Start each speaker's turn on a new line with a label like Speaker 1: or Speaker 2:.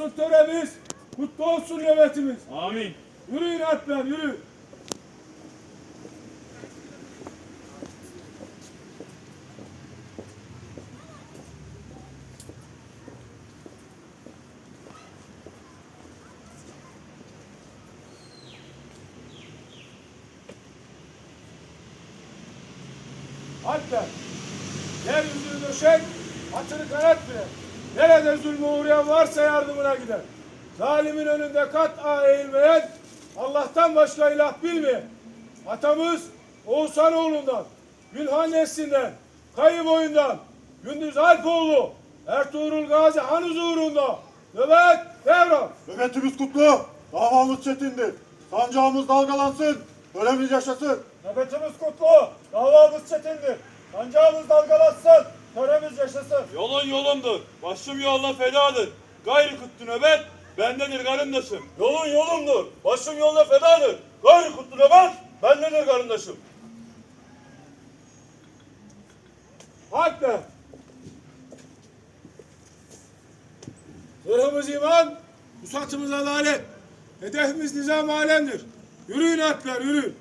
Speaker 1: olsun töremiz, kutlu olsun nöbetimiz.
Speaker 2: Amin.
Speaker 1: Yürüyün atlar, yürü. Atlar. Yeryüzünü döşek, atını kanat bile. Nerede zulmü uğrayan varsa yardımına gider. Zalimin önünde kat eğilmeyen, Allah'tan başka ilah bilmeyen. Atamız Oğuzhanoğlu'ndan, Gülhan neslinden, Kayı boyundan, Gündüz Alpoğlu, Ertuğrul Gazi Han huzurunda. Nöbet devran.
Speaker 3: Nöbetimiz kutlu, davamız çetindir. Sancağımız dalgalansın, töremiz yaşasın.
Speaker 1: Nöbetimiz kutlu, davamız çetindir. Sancağımız dalgalansın, yaşasın.
Speaker 2: Yolun yolumdur. Başım yoluna fedadır. Gayrı kutlu nöbet bendedir karındaşım.
Speaker 1: Yolun yolumdur, başım yoluna fedadır. Gayrı kutlu nöbet, bendedir karındaşım. Haklı. Zırhımız iman, pusatımız adalet. Hedefimiz nizam alemdir. Yürüyün atlar, yürüyün.